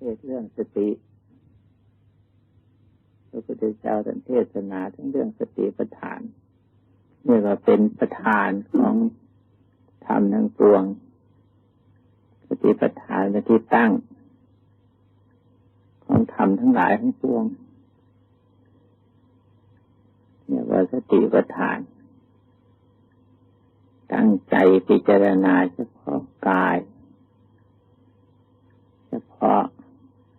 ทศเรื่องสติพระพุทธเจ้าท่านเทศนาทั้งเรื่องสติปัฏฐานนี่ก็เป็นประธานของธรรมทั้งปวง สติปัฏฐานเป็นที่ตั้ง ของธรรมทั้งหลายทั้งปวงเนี่ยว่าสติปัฏฐาน ตั้งใจพิจารณาเฉพาะกาย เฉพาะ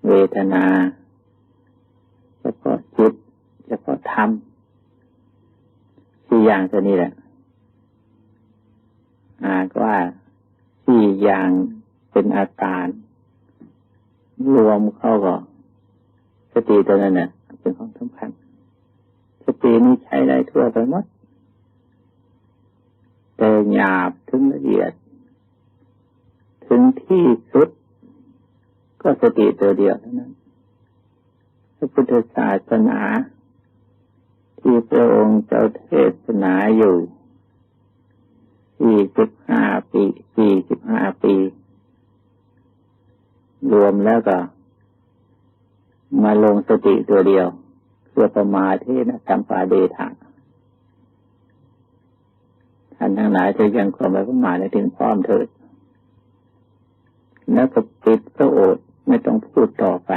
เวทนา เฉพาะจิต เฉพาะธรรมสี่อย่างตัวนี้แหละหากว่าสี่อย่างเป็นอาการรวมเข้าก็สติตัวนั้นน่ะ เป็นของสำคัญ สตินี้ใช้ได้ทั่วไปหมดแต่หยาบถึงละเอียด ถึงที่สุด ก็สติตัวเดียวเท่านั้นพระพุทธศาสนา ที่พระองค์เจ้าเทศนาอยู่สี่สิบห้าปีสี่สิบห้าปี รวมแล้วก็ มาลงสติตัวเดียวเพื่อประมาเทนะธรรมปาเดทางท่านทั้งหลายจะยังความไปประมาในถึงพร้อมเถิดแล้วก็ปิดพระโอษฐ์ ไม่ต้องพูดต่อไป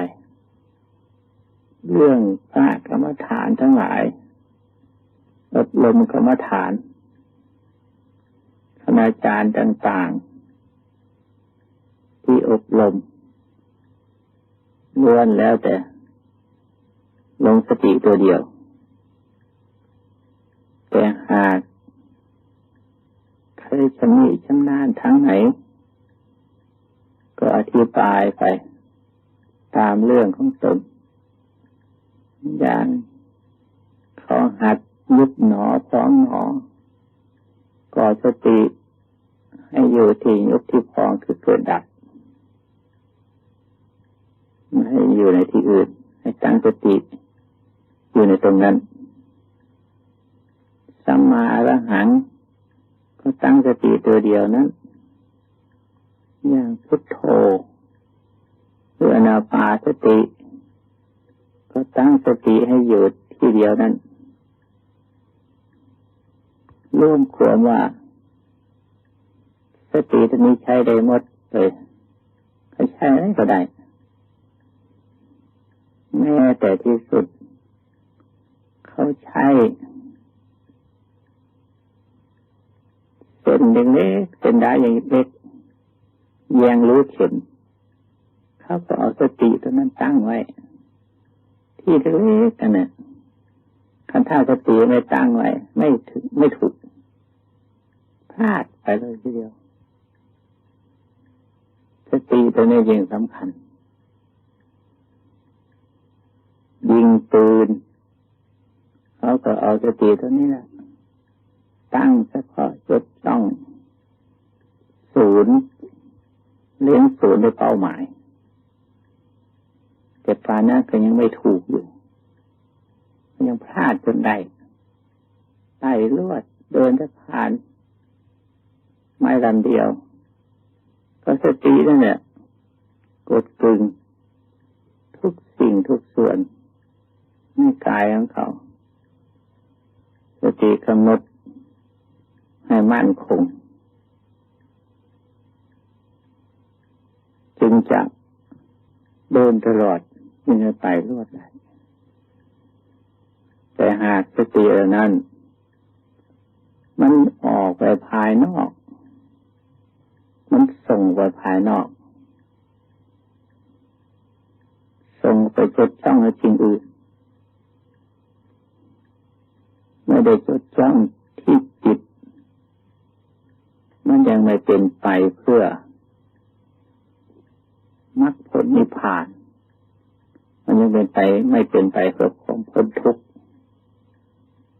เรื่องพระกรรมฐานทั้งหลายอบรมกรรมฐานคณาจารย์ต่างๆ ที่อบรมล้วนแล้วแต่ ลงสติตัวเดียว แต่หากใครชำนิชำนาญทั้งไหน ก็อธิบายไป ตามเรื่องของตนอย่างขาหัดยุบหนอพองหนอก่อสติให้อยู่ที่ยุบที่พองคือเกิดดับไม่ให้อยู่ในที่อื่น ให้ตั้งสติอยู่ในตรงนั้นสัมมาอรหัง ก็ตั้งสติตัวเดียวนั้น อย่างพุทโธ หรืออนาปาสติ ก็ตั้งสติให้อยู่ที่เดียวนั้นร่วมควมว่า สติตัวนี้ใช้ได้หมดเลยใช้อะไรก็ได้แม้แต่ที่สุด เขาใช้เส้นเล็กเส้นได้อย่างเล็กแยงรู้เข็ม เขาก็เอาสติตัวนั้นตั้งไว้ ที่เล็กกันน่ะคันท่าสติไม่ตั้งไว้ ไม่ถึงไม่ถูกพลาดไปเลยทีเดียว สติตัวนี้ยิ่งสำคัญ ยิงปืนเขาก็เอาสติตัวนี้แหละตั้งเฉพาะจุดต้องศูนย์เลี้ยงศูนย์ด้วยเป้าหมาย แต่ปานั้นก็ยังไม่ถูกอยู่ยังพลาดจนได้ไต่ลวดเดินจะผ่าน ไม้ลำเดียว ก็สตินั่นแหละกดกึง ทุกสิ่งทุกส่วนในกายของเขา สติกำหนดให้มั่นคง จึงจะเดินตลอด ยิ่งไปรวดได้แต่หากสตินั้น มันออกไปภายนอก มันส่งไปภายนอก ส่งไปจดจ้องในสิ่งอื่น ไม่ได้จดจ้องที่จิต มันยังไม่เป็นไปเพื่อมรรคผลนิพพาน นยังเป็นไปไม่เป็นไปเพื่อความพ้นทุกข์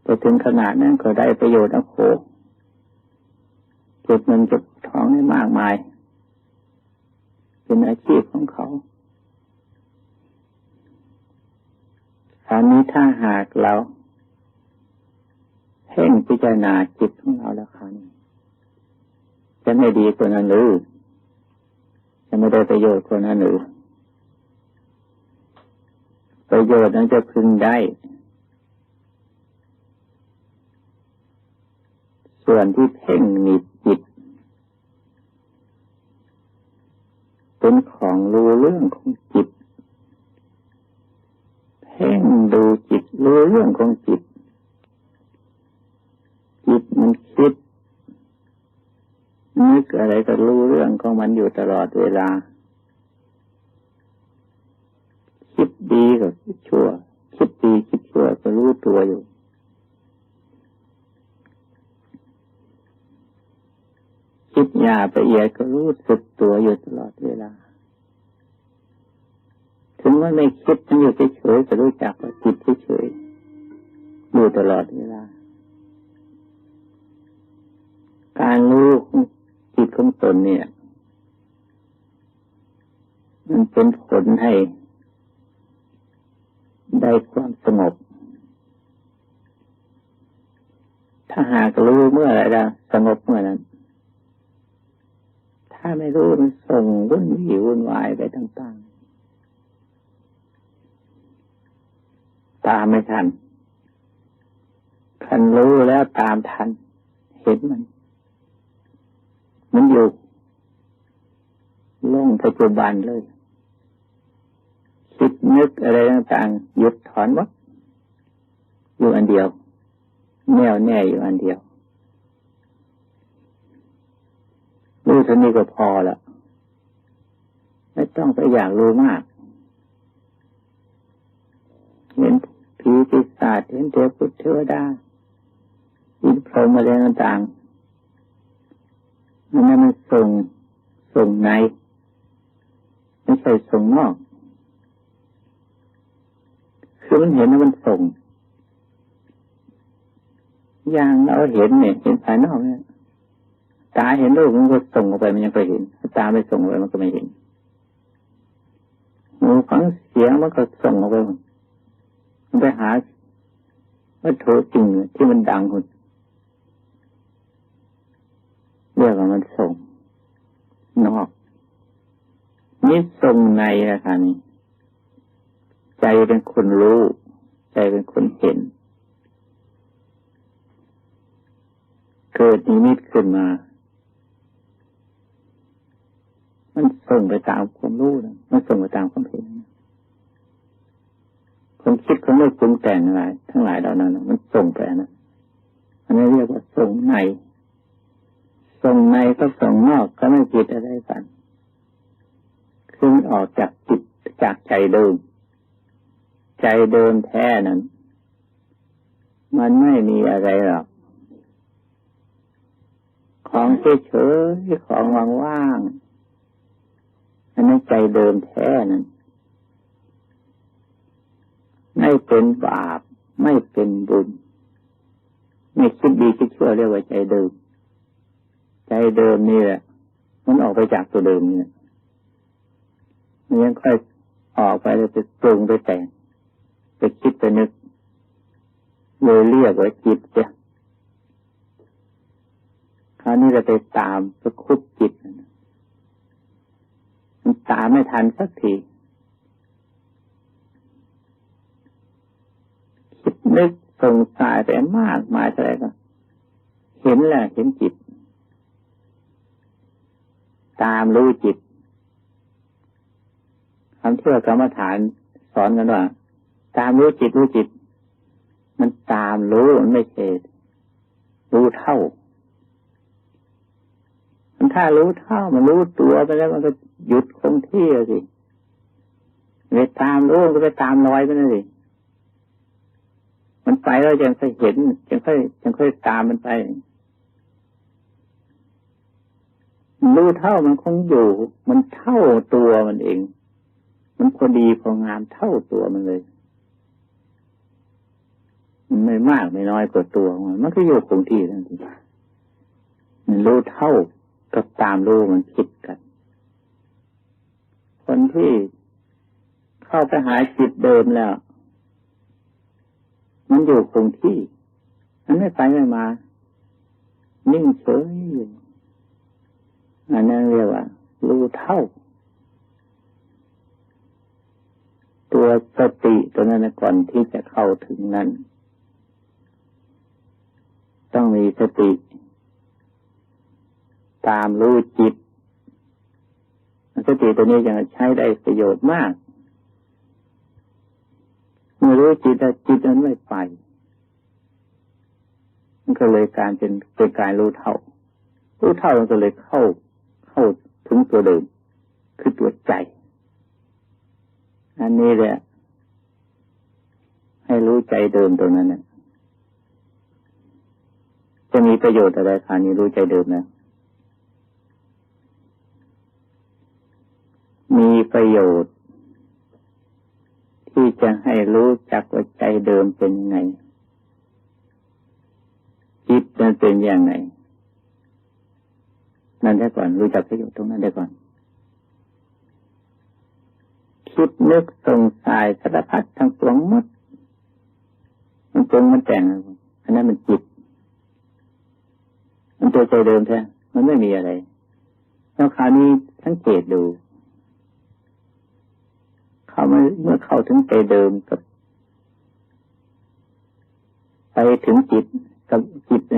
แต่ถึงขนาดนั้นก็ได้ประโยชน์นะโคเก็บเงินเก็บทองให้มากมาย เป็นอาชีพของเขาคราวนี้ถ้าหากเราเพ่งพิจารณาจิตของเราแล้วคราวนี้จะไม่ดีกว่านั้นหรือจะไม่ได้ประโยชน์กว่านั้นหรือ ประโยชน์นั้นจะพึงได้ ส่วนที่เพ่งนิดจิตเป็นของรู้เรื่องของจิต เพ่งดูจิตรู้เรื่องของจิต จิตมันคิดนึกอะไรก็รู้เรื่องของมันอยู่ตลอดเวลา คิดดีก็คิดชั่ว คิดดีคิดชั่วก็รู้ตัวอยู่ คิดยาไปเอียดก็รู้สึกตัวอยู่ตลอดเวลา ถึงว่าไม่คิดมันอยู่เฉยๆก็รู้จักว่าจิตเฉยๆอยู่ตลอดเวลา การรู้จิตของตนเนี่ย มันเป็นผลให้ ได้ความสงบ ถ้าหากรู้เมื่อไรแล้วสงบเมื่อนั้น ถ้าไม่รู้มันส่งวุ่นวี่วุ่นวายไปต่างๆ ตามไม่ทันคันรู้แล้วตามทัน เห็นมัน มันอยู่ลงปัจจุบันเลย นึกอะไรต่างๆหยุดถอนวัดอยู่อันเดียว แน่วแน่อยู่อันเดียวรู้เท่านี้ก็พอละไม่ต้องไปอยากรู้มาก เห็นผีปีศาจเห็นเทพพุทธเทวดาอินพรหมอะไรต่างๆมันนั้นมันส่งส่งในไม่ใช่ส่งนอก คือมันเห็นว่ามันส่ง อย่างเราเห็นเนี่ยเห็นภายนอกเนี่ยตาเห็นรูปมันก็ส่งออกไปมันยังไปเห็น ตาไม่ส่งออกไปมันก็ไม่เห็นหูฟังเสียงมันก็ส่งออกไปมันไปหาวัตถุจริงที่มันดังหุ่นเรียกว่ามันส่ง นอกนี่ส่งในนะคะนี่ ใจเป็นคนรู้ ใจเป็นคนเห็น เกิดนิมิตขึ้นมา มันส่งไปตามความรู้นะมันส่งไปตามความเห็นความคิดความนึกปรุงแต่งอะไรทั้งหลายเหล่านั้นมันส่งไปนะอันนี้เรียกว่าส่งในส่งในก็ส่งนอกก็ไม่ผิดอะไรกันคือออกจากจิตจากใจเดิม ใจเดิมแท้นั้น มันไม่มีอะไรหรอก ของเฉยๆของว่างๆอันนั้นใจเดิมแท้นั้น ไม่เป็นบาป ไม่เป็นบุญ ไม่คิดดีคิดชั่วเรียกว่าใจเดิม ใจเดิมนี่แหละ มันออกไปจากตัวเดิมเนี่ยมันยังค่อยออกไปเลยไปปรุงไปแต่ง ไปคิดไปนึกเลยเรียกว่าจิตจ้ะคราวนี้เราไปตามไปคุบจิตมันตามไม่ทันสักทีคิดนึกสงสายไปมากมายอะไรก็เห็นแหละเห็นจิต ตามรู้จิตคำที่ว่ากรรมฐานสอนกันว่า ตามรู้จิตรู้จิต มันตามรู้มันไม่ใช่รู้เท่า มันถ้ารู้เท่ามันรู้ตัวไปแล้วมันก็หยุดคงที่สิไปตามรู้ก็ไปตามลอยไปนั่นสิมันไปแล้วยังค่อยเห็นยังค่อยยังค่อยตามมันไปรู้เท่ามันคงอยู่ มันเท่าตัวมันเอง มันพอดีพองามเท่าตัวมันเลย ไม่มากไม่น้อยกว่าตัวมันมันก็อยู่คงที่ทันทีมันรู้เท่ากับตามรู้มันคิดกัน คนที่เข้าไปหาจิตเดิมแล้ว มันอยู่คงที่ มันไม่ไปไม่มา นิ่งเฉยอยู่อันนั้นเรียกว่า รู้เท่า ตัวตัวสติตัวนั้นก่อนที่จะเข้าถึงนั้น ต้องมีสติ ตามรู้จิต สติตัวนี้ยังใช้ได้ประโยชน์มากเมื่อรู้จิตแล้วจิตนั้นไม่ไป มันก็เลยการเป็นเป็นการรู้เท่า รู้เท่ามันก็เลยเข้า เข้าถึงตัวเดิมคือตัวใจ อันนี้แหละให้รู้ใจเดิมตรงนั้นนะ จะมีประโยชน์อะไรคานี้รู้ใจเดิมนะ มีประโยชน์ ที่จะให้รู้จักว่าใจเดิมเป็นยังไงจิตมันเป็นยังไงนั่นได้ก่อนรู้จักประโยชน์ตรงนั้นได้ก่อน คิดนึกสงสัยสารพัดทั้งปวงหมดมันปรุงมันแต่งอันนั้นมันจิต มันตัวใจเดิมแท้มันไม่มีอะไร แล้วคราวนี้สังเกตดู เข้ามาเมื่อเข้าถึงใจเดิมกับ ไปถึงจิตกับจิตใน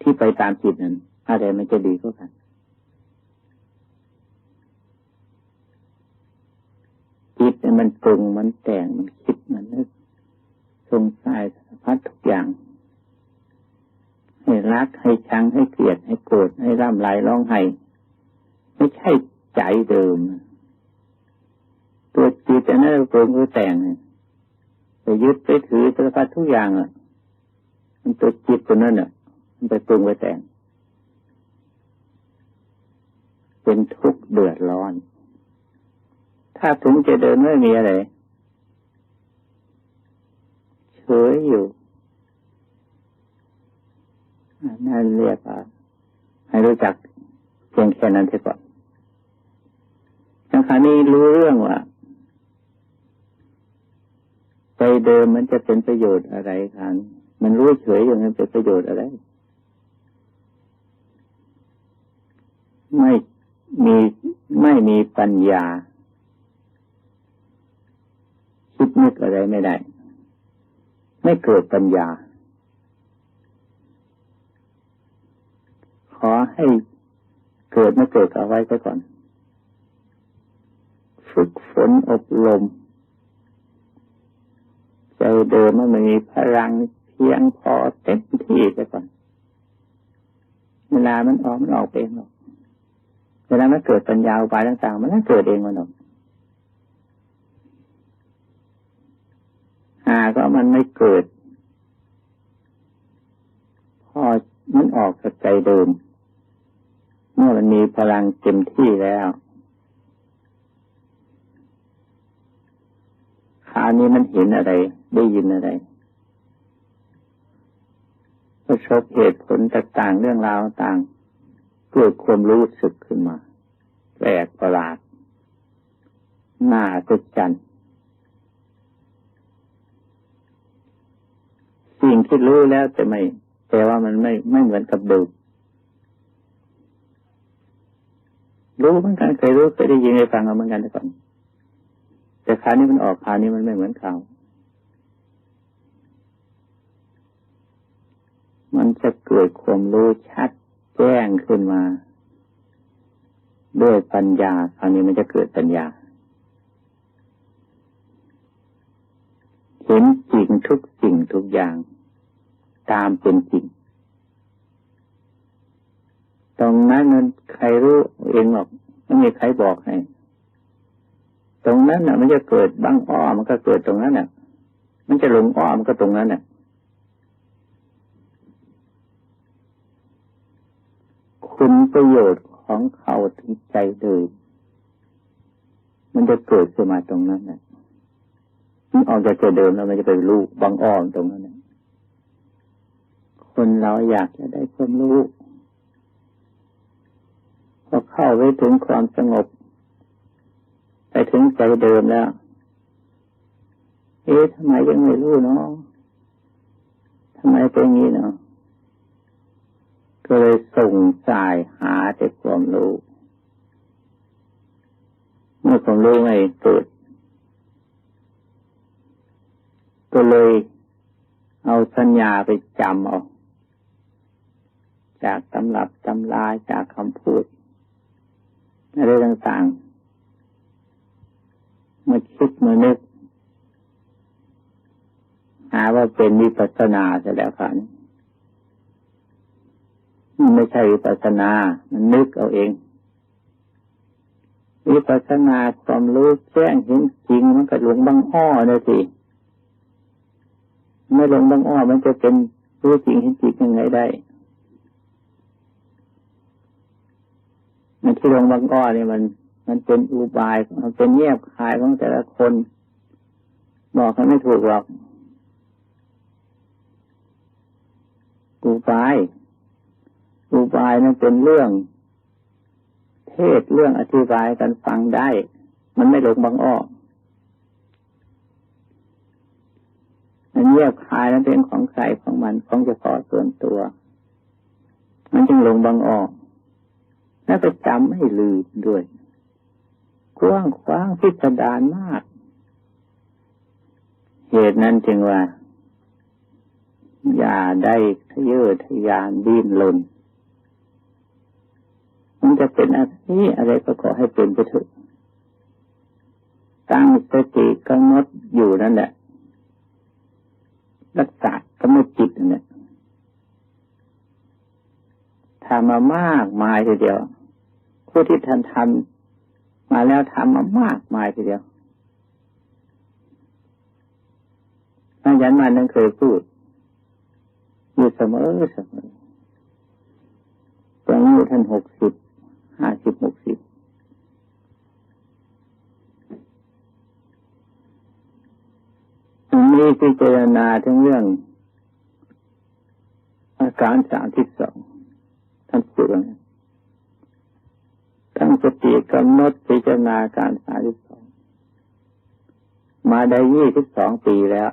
ที่ไปตามจิตนั้นอะไรมันจะดีกว่ากันจิตมันปรุงมันแต่งมันคิดมันนึกสงสัยสารพัดทุกอย่าง ให้รักให้ชังให้เกลียดให้โกรธให้ร่ำไรร้องไห้ไม่ใช่ใจเดิม ตัวจิตนั้นปรุงก็แต่งไปยึดไปถือสารพัดทุกอย่างอะมันตัวจิตตัวนั้นอะมันไปปรุงไปแต่ง เป็นทุกข์เดือดร้อน ถ้าถึงจะเดินไม่มีอะไรเฉยอยู่ นั่นเรียกว่าให้รู้จักเพียงแค่นั้นเท่าก่อนสังขารนี้รู้เรื่องว่าใจเดิมมันจะเป็นประโยชน์อะไรครับมันรู้เฉยอย่างนั้นเป็นประโยชน์อะไร ไม่มีไม่มีปัญญา คิดนึกอะไรไม่ได้ ไม่เกิดปัญญา ขอ ให้เกิดไม่เกิดเอาไว้ซะก่อน ฝึกฝนอบรมใจเดิมมันมีพลังเพียงพอเต็มที่ซะก่อน เวลามันออกมันออกเองหรอกเวลามันเกิดปัญญาอุบายต่างๆ มันก็เกิดเองมันหรอกหาก็มันไม่เกิด พอมันออกจากใจเดิม เมื่อมันมีพลังเต็มที่แล้วคราวนี้มันเห็นอะไร ได้ยินอะไรประสบเหตุผลต่างๆเรื่องราวต่างเกิดความรู้สึกขึ้นมาแปลกประหลาดน่าตกใจสิ่งที่รู้แล้วแต่ไม่แต่ว่ามันไม่ไม่เหมือนกับเดู รู้เหมือนกันเคยรู้เคยได้ยินเคยฟังเหมือนกันแต่ก่อนแต่คราวนี้มันออกคราวนี้มันไม่เหมือนเขามันจะเกิดความรู้ชัดแจ้งขึ้นมา ด้วยปัญญาคราวนี้มันจะเกิดปัญญา เห็นจริงทุกสิ่งทุกอย่าง ตามเป็นจริง ตรงนั้นมันใครรู้เองหรอกไม่มีใครบอกให้ ตรงนั้นน่ะ มันจะเกิดบ้างอ้อมันก็เกิดตรงนั้นน่ะ มันจะหลงอ้อมันก็ตรงนั้นน่ะ คุณประโยชน์ของเขาถึงใจเดิมมันจะเกิดขึ้นมาตรงนั้นน่ะมันออกจากตัวเดิมแล้วมันจะไปรู้บางอ้อมตรงนั้นคนเราอยากจะได้ความรู้ พอเข้าไปถึงความสงบ ไปถึงใจเดิมแล้ว เอ๊ะทำไมยังไม่รู้เนาะทำไมเป็นอย่างนี้เนาะก็เลยส่งสายหาแต่ความรู้เมื่อความรู้ไม่เกิดก็เลยเอาสัญญาไปจำเอาจากตำรับตำลาจากคำพูด อะไรต่างๆมาคิดมานึกหาว่าเป็นวิปัสสนาเสียแล้วค่ะมันไม่ใช่วิปัสสนา มันนึกเอาเอง วิปัสสนาความรู้แจ้งเห็นจริงมันก็หลงบางอ้อเลยสิไม่หลงบางอ้อมันจะเป็นรู้จริงเห็นจริงยังไงได้มัน ที่หลงบางอ้อเนี่ยมัน มันเป็นอุบาย มันเป็นแยบคายของแต่ละคน บอกเขาไม่ถูกหรอกอุบาย อุบายนั้นเป็นเรื่อง เทศเรื่องอธิบายกันฟังได้ มันไม่หลงบางอ้อมันเยียบคายนั้นเป็นของใครของมันของเฉพาะส่วนตัว มันจึงหลงบางอ้อ และไปจำไม่ลืมด้วย กว้างขวางพิสดารมาก เหตุนั้นจึงว่า อย่าได้ทะเยอทะยานดิ้นรนมันจะเป็นอะไรอะไรก็ขอให้เป็นไปเถอะตั้งสติกำหนดอยู่นั่นแหละรักษากำหนดจิตนั่นแหละทำมามากมายทีเดียว ผู้ที่ท่านทำมาแล้วทำมามากมายทีเดียวอาจารย์มานั้นเคยพูดอยู่เสมอเสมอตอนนี้ท่านหกสิบห้าสิบหกสิบมีพิจารณาทั้งเรื่อง อาการสามที่สองท่านพูดว่า งสติกำหนดพิจารณาการสามที่สองมาได้ยี่สิบสองปีแล้ว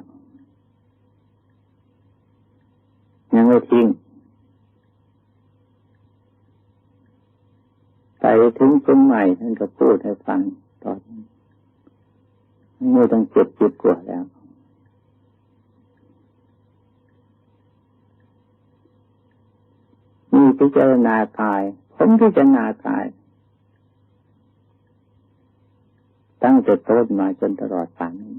ยังไม่ทิ้งไปถึงตรงใหม่ท่านก็พูดให้ฟังตอนเมื่อต้องเจ็บจุดกว่าแล้วมีพิจารณากาย ผมพิจารณากาย ตั้งแต่ต้นมาจนตลอดป่านนี้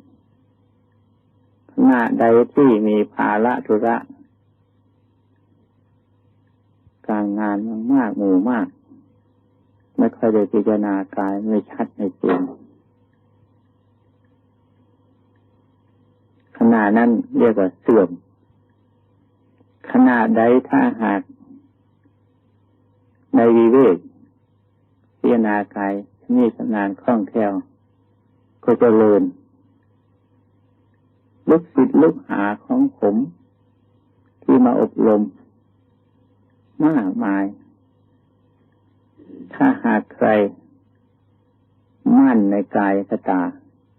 ขณะใดที่มีภาระธุระ การงานมากหมู่มาก ไม่ค่อยได้พิจารณากายไม่ชัดไม่จริงขณะนั้นเรียกว่าเสื่อมขณะใดถ้าหาก ในวิเวกพิจารณากายมีสนานคล่องแคล่ว จะเลินลุกศิษย์ลุกหาของผม ที่มาอบรมมากมาย ถ้าหากใคร มั่นในกายสตา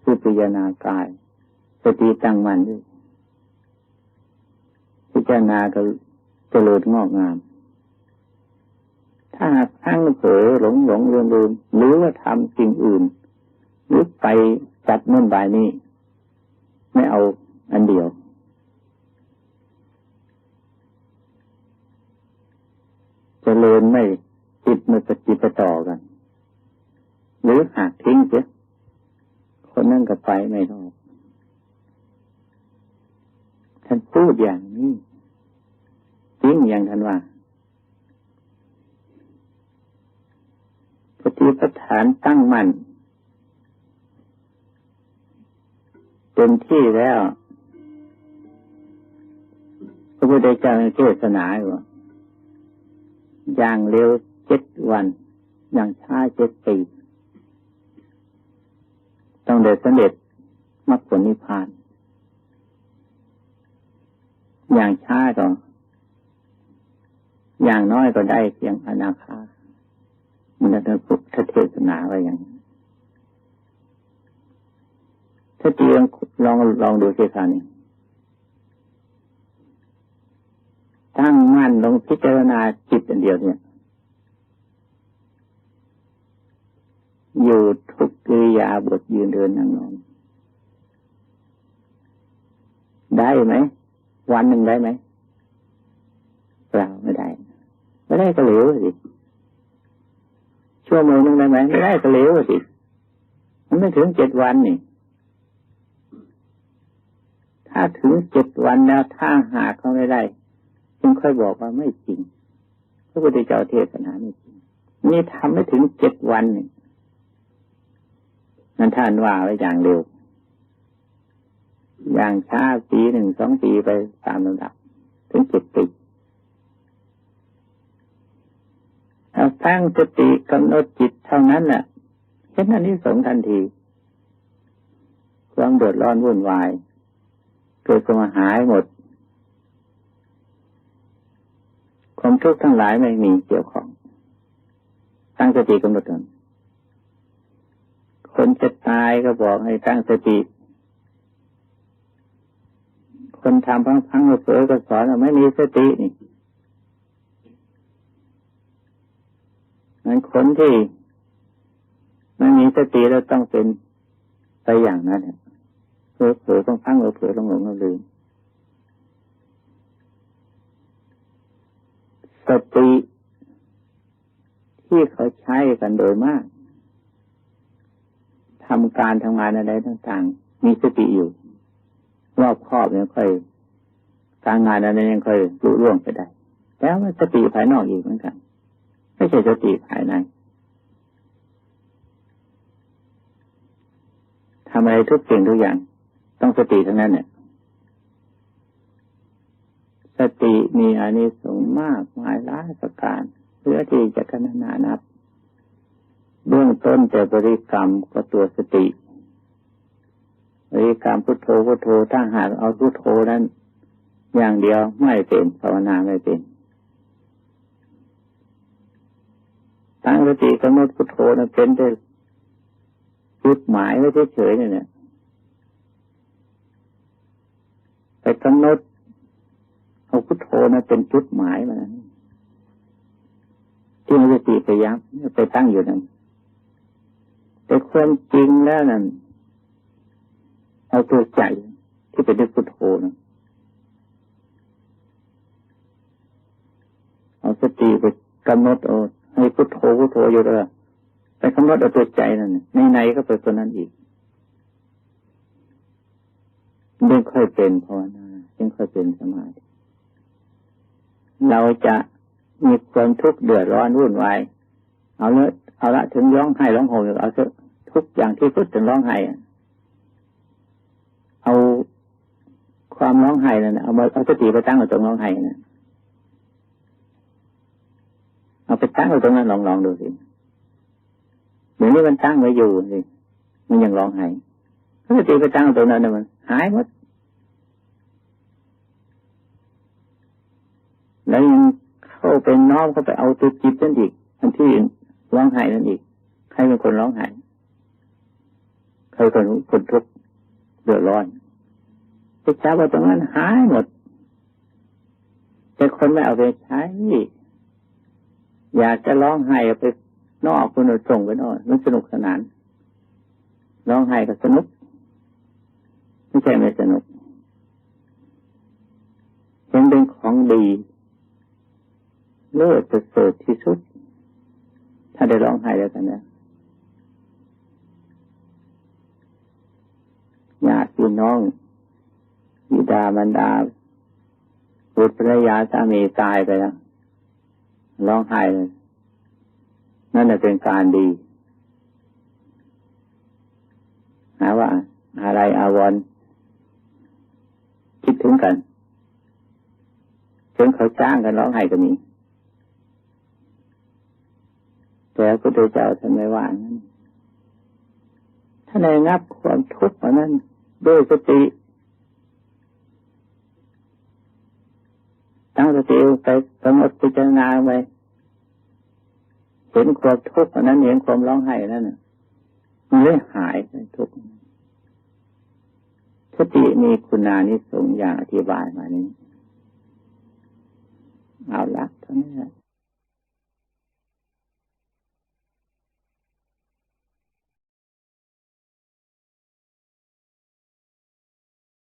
ผู้พิจารณากายสติตั้งมั่นด้วยพิจารณาก็เจริญงอกงาม ถ้าหากทั้งเผลอหลงหลงลืมลืมหรือว่าทำสิ่งอื่น หรือไปจัดนู่นบายนี้ ไม่เอาอันเดียวจเจริญไม่จิตมันปฏิปต่อกัน หรือหากทิ้งเสียคนนั่นก็ไปไม่รอดท่านพูดอย่างนี้จริงอย่างท่านว่าปฏิปฐานตั้งมั่น เต็มที่แล้วพระพุทธเจ้าเทศนาอยู่อย่างเร็วเจ็ดวัน อย่างช้าเจ็ดปี ต้องเดินสำเร็จมรรคผลนิพพาน อย่างช้าก็อย่างน้อยก็ได้เพียงอนาคามันจะพุทธเทศนาไว้อย่าง ถ้าเตียงลองลองดูสิคะนี่ตั้งมั่นลงพิจารณาจิตอันเดียวเนี่ย อยู่ทุกกิริยาบทยืนเดินนั่งนอนได้ไหม วันหนึ่งได้ไหมเปล่าไม่ได้ ไม่ได้ก็เหลวสิชั่วโมงหนึ่งได้ไหมไม่ได้ก็เหลวสิมันไม่ถึงเจ็ดวันนี่ ถ้าถึงเจ็ดวันแล้วถ้าหาเขาไม่ได้จึงค่อยบอกว่าไม่จริงพระพุทธเจ้าเทศนาไม่จริงนี่ทำไม่ถึงเจ็ดวันนี่นั่นท่านว่าไว้อย่างเร็ว อย่างช้าปีหนึ่งสองปีไปตามลำดับ ถึงเจ็ดปีถ้าตั้งสติกำหนดจิตเท่านั้นแหละเห็นอันนี้สงทันทีความเดือดร้อนวุ่นวาย เกิดก็มาหายหมด ความทุกข์ทั้งหลายไม่มีเกี่ยวของ ตั้งสติกำหนดตนคนจะตายก็บอกให้ตั้งสติ คนทำพังพังเผลอก็สอนว่าไม่มีสตินี่นั้นคนที่ไม่มีสติแล้วต้องเป็นไปอย่างนั้นเผลอเผลอต้องพังเผลอเผลอหลงหลงลืมสติที่เขาใช้กันโดยมากทำการทำงานอะไรต่างๆ มีสติอยู่รอบครอบยังค่อยการงานอะไรยังค่อยรุ่ร่วงไปได้ แล้วสติภายนอกอีกเหมือนกัน ไม่ใช่สติภายในทำอะไรทุกสิ่งทุกอย่าง ต้องสติทั้งนั้นเนี่ย สติมีอานิสงส์มากมายหลายประการเพื่อที่จะกนนานับ เบื้องต้นแต่บริกรรมก็ตัวสติบริกรรมพุทโธพุทโธถ้าหากเอาพุทโธนั้น อย่างเดียวไม่เป็นภาวนาไม่เป็นตั้งสติกำหนดพุทโธนั้นเป็นได้จุดหมายไว้เฉยๆเนี่ย ไปกำหนดเอาพุทโธนั้นเป็นจุดหมายมาที่มันสติไปยับไปตั้งอยู่นั้นแต่ความจริงแล้วนั่นเอาตัวใจที่เป็นพุทโธนะเอาสติไปกำหนดเอาให้พุทโธพุทโธอยู่เลยไปกำหนดเอาตัวใจนั่นในในก็เป็นตัวนั้นอีก ยังค่อยเป็นภาวนายังค่อยเป็นสมาธิเราจะมีความทุกข์เดือดร้อนวุ่นวายเอาละเอาละถึงร้องไห้ร้องโหยเอาเถอะทุกอย่างที่สุดถึงร้องไห้เอาความร้องไห้นั่นเอามาเอาสติไปตั้งไว้ตรงร้องไห้นั่นเอาไปตั้งไว้ตรงนั้นลองลองดูสิเหมือนนี้มันตั้งไว้อยู่สิมันยังร้องไห้สติไปตั้งตรงนั้นมัน หายหมดแล้วยังเข้าไปน้อมเข้าไปเอาตัวจิตนั่นอีกอันที่ร้องไห้นั่นอีกใครเป็นคนร้องไห้ใครเป็นคนทุกข์เดือดร้อนไปจับว่าตรงนั้นหายหมด แต่คนไม่เอาไปใช้อยากจะร้องไห้ไปนอกคนอื่นส่งไปนอกมันสนุกสนานร้องไห้ก็สนุก ไม่ใช่ไม่สนุกยังเป็นของดีเลิศประเสริฐที่สุด ถ้าได้ร้องไห้แล้วกันนะญาติพี่น้องบิดาบรรดาบุตรภรรยาสามีตายไปแล้วร้องไห้เลยนั่นเป็นการดีหาว่าอะไรอาวรคิด ถึงกันถึงเขาจ้างกันร้องไห้ก็มีแต่พระพุทธเจ้าท่านไม่ว่านั้นถ้าในงับความทุกข์นั้นด้วยสติตั้งสติไปกำหนดพิจารณาไปเห็นความทุกข์นั้นเห็นความร้องไห้นั้นมันเลยหายทุกข์ สติมีคุณานิสงอย่างอธิบายมานี้ เอาละทั้งนี้